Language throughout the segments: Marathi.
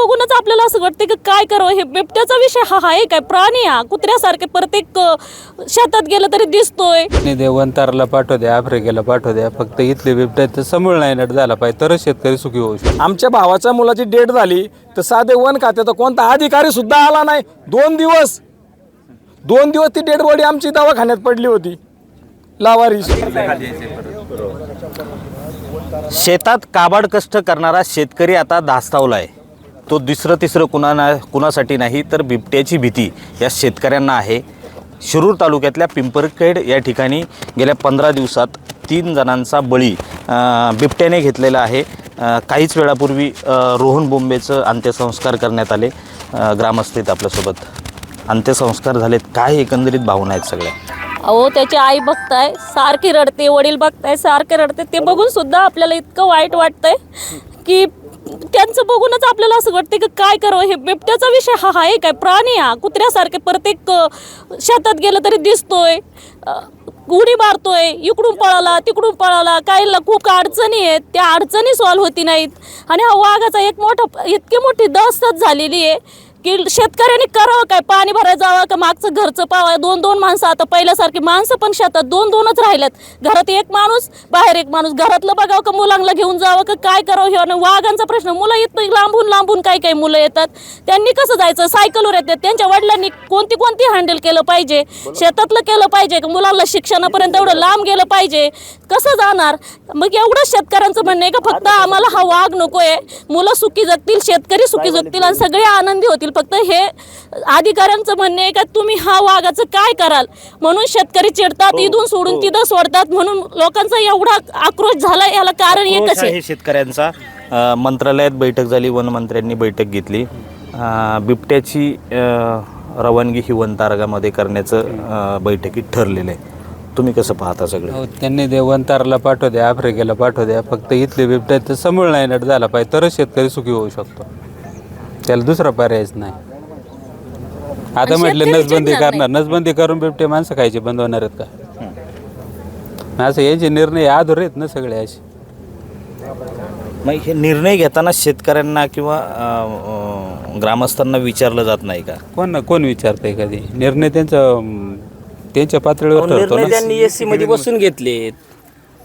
बघूनच आपल्याला असं वाटतं की काय करावं हे बिबट्याचा विषय हा आहे. काय प्राणी हा कुत्र्यासारखे प्रत्येक शेतात गेलं तरी दिसतोय. ते वंतारला पाठवू द्या आफ्रिकेला पाठवू द्या फक्त इथले बिबट्या तर समूळ नाही नट झाला पाहिजे. तरच शेतकरी सुखी होऊ शकतो. आमच्या भावाच्या मुलाची डेट झाली तर साधे वन खात्याचा कोणता अधिकारी सुद्धा आला नाही. दोन दिवस दोन दिवस ती डेड बॉडी आमची दवाखान्यात पडली होती. लावारी. शेतात काबाड कष्ट करणारा शेतकरी आता धास्तावला आहे तो दुसरं तिसरं कुणा ना कुणासाठी नाही तर बिबट्याची भीती या शेतकऱ्यांना आहे. शिरूर तालुक्यातल्या पिंपरखेड या ठिकाणी गेल्या पंधरा दिवसात तीन जणांचा बळी बिबट्याने घेतलेला आहे. काहीच वेळापूर्वी रोहन बोंबेचं अंत्यसंस्कार करण्यात आले. ग्रामस्थित आपल्यासोबत अंत्यसंस्कार झालेत. काय एकंदरीत भावना आहेत सगळ्या? अहो त्याची आई बघताय सारखी रडते वडील बघताय सारखे रडते. ते बघून सुद्धा आपल्याला इतकं वाईट वाटतंय की त्यांचं बघूनच आपल्याला असं वाटतं की काय करावं? हे बिबट्याचा विषय हा आहे. काय प्राणी हा कुत्र्यासारखे प्रत्येक शेतात गेलं तरी दिसतोय. उडी मारतोय इकडून पळाला तिकडून पळाला काहीला खूप अडचणी आहेत. त्या अडचणी सॉल्व्ह होती नाहीत. आणि हा वाघाचा एक मोठा इतकी मोठी दहशत झालेली आहे. की शेतकऱ्यांनी करावं काय? पाणी भरायला जावं का मागचं घरचं पावा? दोन दोन माणसं आता पहिल्यासारखी माणसं पण शेतात दोन दोनच राहिल्यात. घरात एक माणूस बाहेर एक माणूस. घरातलं बघावं का मुलांना घेऊन जावं का काय करावं हे वाघांचा प्रश्न. मुलं येत लांबून लांबून काही काही मुलं येतात? त्यांनी कसं जायचं? सायकलवर येतात. त्यांच्या वडिलांनी कोणती कोणती हँडल केलं पाहिजे? शेतातलं केलं पाहिजे का? मुलांना शिक्षणापर्यंत एवढं लांब गेलं पाहिजे? कसं जाणार? मग एवढं शेतकऱ्यांचं म्हणणं आहे का? फक्त आम्हाला हा वाघ नकोय. मुलं सुखी जगतील शेतकरी सुखी जगतील आणि सगळे आनंदी होतील. फक्त हे अधिकाऱ्यांचं म्हणणं आहे का तुम्ही हा वाघाचं काय कराल? म्हणून शेतकरी चिडतात इथून सोडून तिथं सोडतात म्हणून लोकांचा एवढा आक्रोश झाला याला कारण एकच आहे. शेतकऱ्यांचा. अ, मंत्रालयात बैठक झाली वनमंत्र्यांनी बैठक घेतली. अ, बिबट्याची अ, रवानगी ही वनतारगामध्ये करण्याचं अ, बैठकीत ठरलेलं आहे. तुम्ही कसं पाहता सगळं? हो, त्यांनी ते वंतारला पाठवू द्या आफ्रिकेला पाठवू द्या फक्त इथले बिबट्या तर समूळ नाही नट झाला पाहिजे तरच शेतकरी सुखी होऊ शकतो. त्याला दुसरा पर्यायच नाही. आता म्हटलं शेतकरी नसबंदी करणार. नसबंदी करून बिबटे माणसं खायचे बंद होणार आहेत का? असं यांचे निर्णय आधुरे आहेत ना सगळे असे. मग हे निर्णय घेताना शेतकऱ्यांना किंवा अ, अ, ग्रामस्थांना विचारलं जात नाही का? कोण ना कोण विचारतंय कधी निर्णय त्यांचा अं, त्यांच्या पातळीवर ठरतो निर्णय ना. त्यांनी एसी मध्ये बसून घेतलेत.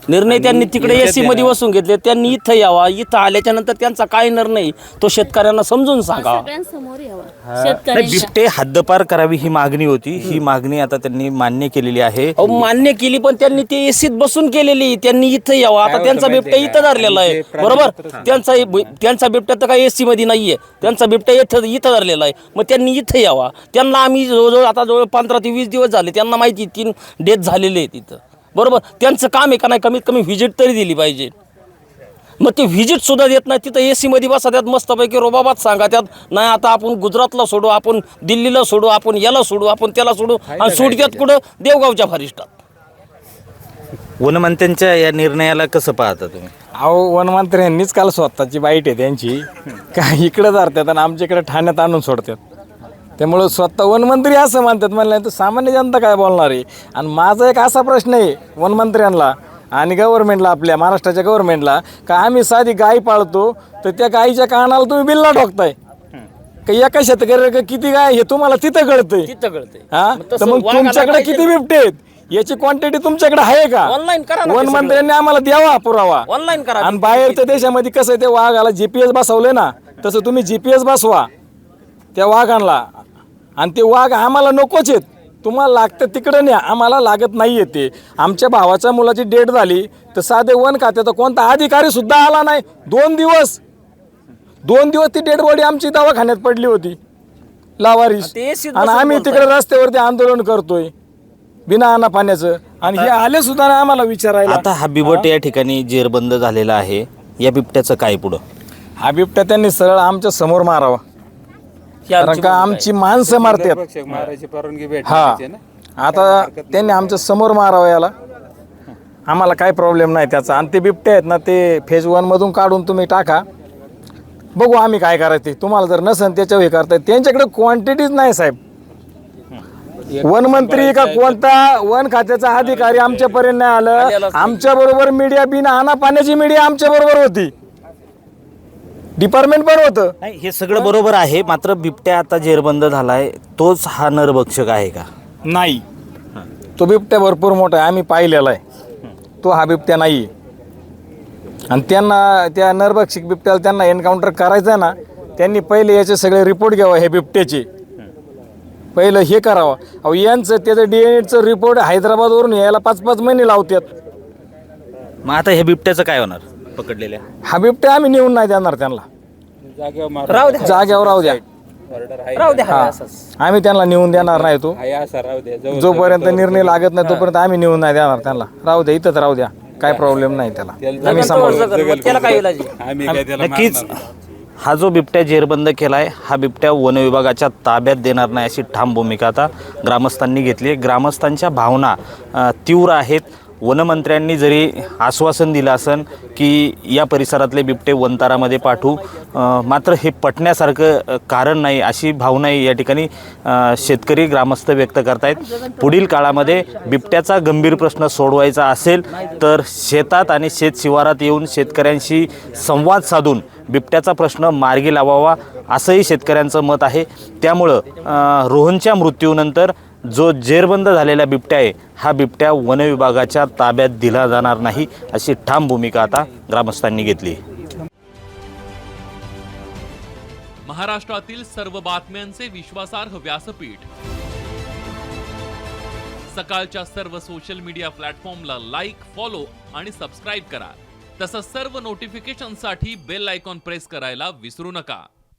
निर्णय त्यांनी तिकडे एसी मध्ये बसून घेतले. त्यांनी इथं यावा इथं आल्याच्यानंतर त्यांचा काय निर्णय तो शेतकऱ्यांना समजून सांगावा सगळ्यांसमोर यावं. नाही, शेतकऱ्यांच्या बिबटे हद्दपार करावी ही मागणी होती. ही मागणी आता त्यांनी मान्य केलेली आहे. अहो मान्य केली पण त्यांनी ते एसीत बसून केलेली. त्यांनी इथं यावं. आता त्यांचा बिबट्या इथं धरलेला आहे. बरोबर? त्यांचा त्यांचा बिबट्या तर काही एसी मध्ये नाहीये. त्यांचा बिबट्या इथं इथं धरलेला आहे. मग त्यांनी इथं यावा. त्यांना आम्ही जवळजवळ आता जवळ पंधरा ते वीस दिवस झाले. त्यांना माहिती तीन डेथ झालेले आहेत तिथं. बरोबर? त्यांचं काम आहे का नाही? कमीत कमी व्हिजिट तरी दिली पाहिजे. मग ते व्हिजिट सुद्धा देत नाही. तिथं ए सीमध्ये बसा त्यात मस्तपैकी रोबाबात सांगा. त्यात नाही आता आपण गुजरातला सोडू आपण दिल्लीला सोडू आपण याला सोडू आपण त्याला सोडू आणि सोडत्यात कुठं? देवगावच्या फारिस्टात. वनमंत्र्यांच्या या निर्णयाला कसं पाहता तुम्ही? अहो वनमंत्र्यांनीच काल स्वतःची बाईट आहे त्यांची. का इकडं धरतात आणि आमच्या इकडे ठाण्यात आणून सोडतात. त्यामुळं स्वतः वनमंत्री असं म्हणतात. म्हणलं तर सामान्य जनता काय बोलणार आहे? आणि माझा एक असा प्रश्न आहे वनमंत्र्यांना आणि गव्हर्नमेंटला आपल्या महाराष्ट्राच्या गव्हर्नमेंटला का आम्ही साधी गाय पाळतो तर त्या गायीच्या कानाला तुम्ही बिल्ला ठोकताय. का एका शेतकऱ्याला किती गाय हे तुम्हाला तिथं कळतंय? तिथं कळतंय. हा? तर मग तुमच्याकडे. किती बिबटे आहेत? याची क्वांटिटी तुमच्याकडे आहे का? Online करा वनमंत्र्यांनी आम्हाला द्यावा पुरावा. ऑनलाईन करा आणि बाहेरच्या देशामध्ये कसं आहे ते वाघाला जीपीएस बसवले ना तसं तुम्ही जीपीएस बसवा त्या वाघांना. आणि ते वाघ आम्हाला नकोच आहेत तुम्हाला लागतं तिकडं नाही आम्हाला लागत नाही ते. आमच्या भावाच्या मुलाची डेट झाली तर साधे वन खात्याचा कोणता अधिकारी सुद्धा आला नाही. दोन दिवस. दोन दिवस ती डेड बॉडी आमची दवाखान्यात पडली होती. लावारीस. आणि आम्ही. तिकडे रस्त्यावरती आंदोलन करतोय. बिना अन्ना पाण्याचं. आणि हे आले सुद्धा नाही आम्हाला विचारायला. आता हा? बिबट या ठिकाणी जेरबंद झालेला आहे. या बिबट्याचं काय पुढं? हा बिबट्या त्यांनी सरळ आमच्यासमोर मारावा. कारण का आमची माणसं मारतात. रक्षक मारायची परवानगी हा. ना. आता त्यांनी आमच्यासमोर मारावं याला. आम्हाला काही प्रॉब्लेम नाही त्याचा. आणि ते बिबटे आहेत ना ते फेज वन मधून काढून तुम्ही टाका. बघू आम्ही काय करायचं ते. तुम्हाला जर नसन त्याच्यावर हे करताय. त्यांच्याकडे क्वांटिटीज नाही साहेब. वनमंत्री का कोणता? वन खात्याचा अधिकारी आमच्यापर्यंत नाही आलं. आमच्या बरोबर मीडिया बिना आणा पाण्याची मीडिया आमच्या बरोबर होती. डिपार्टमेंट पण होतं. नाही हे सगळं बरोबर आहे मात्र बिबट्या आता जेरबंद झालाय. तोच हा नरभक्षक आहे का? नाही. तो बिबट्या भरपूर मोठा आहे आम्ही पाहिलेला आहे. तो हा बिबट्या नाही आणि त्यांना त्या नरभक्षक बिबट्याला त्यांना एन्काउंटर करायचं आहे ना त्यांनी पहिले याचे सगळे रिपोर्ट घ्यावा हे बिबट्याचे. पहिलं हे करावं. अहो यांचं त्याचं डी एन एचं रिपोर्ट हैदराबादवरून यायला पाच पाच महिने लावतात. मग आता हे बिबट्याचं काय होणार? पकडलेल्या? हा बिबट्या आम्ही नेऊन नाही देणार त्यांना. जागेवर मार राहू द्या. जाग्यावर राहू द्या. ऑर्डर आहे राहू द्या. हा. असंच. आम्ही त्यांना नेऊन देणार नाही तो. आहे असा राहू द्या. जवळ- जोपर्यंत निर्णय लागत नाही तोपर्यंत आम्ही नेऊन नाही देणार त्यांना. राहू द्या इथंच राहू द्या. काय प्रॉब्लेम नाही त्याला. आम्ही जगन सांभाळू. तो जगन, मग त्याला काय इलाज आहे? आम्ही काय त्याला नक्कीच. मारणार हा जो बिबट्या जेरबंद केलाय हा बिबट्या वनविभागाच्या ताब्यात देणार नाही अशी ठाम भूमिका आता ग्रामस्थांनी घेतली आहे. ग्रामस्थांच्या भावना अ, तीव्र आहेत. वनमंत्र्यांनी जरी आश्वासन दिलं असन की या परिसरातले बिबटे वनतारामध्ये पाठवू मात्र हे पटण्यासारखं कारण नाही अशी भावनाही या ठिकाणी शेतकरी ग्रामस्थ व्यक्त करतायत. पुढील काळामध्ये बिबट्याचा गंभीर प्रश्न सोडवायचा असेल तर शेतात आणि शेत शिवारात येऊन शेतकऱ्यांशी संवाद साधून बिबट्याचा प्रश्न मार्गी लावावा असंही शेतकऱ्यांचं मत आहे. त्यामुळं रोहनच्या मृत्यूनंतर जो जेरबंद झालेला बिबट्या आहे हा बिबट्या वनविभागाच्या ताब्यात दिला जाणार नाही अशी ठाम भूमिका आता ग्रामस्थांनी घेतली महाराष्ट्रातील सर्व बातम्यांचे विश्वासार्ह व्यासपीठ. सकाळच्या सर्व सोशल मीडिया प्लॅटफॉर्मला लाईक फॉलो आणि सबस्क्राईब करा. तसंच सर्व नोटिफिकेशनसाठी बेल आयकॉन प्रेस करायला विसरू नका.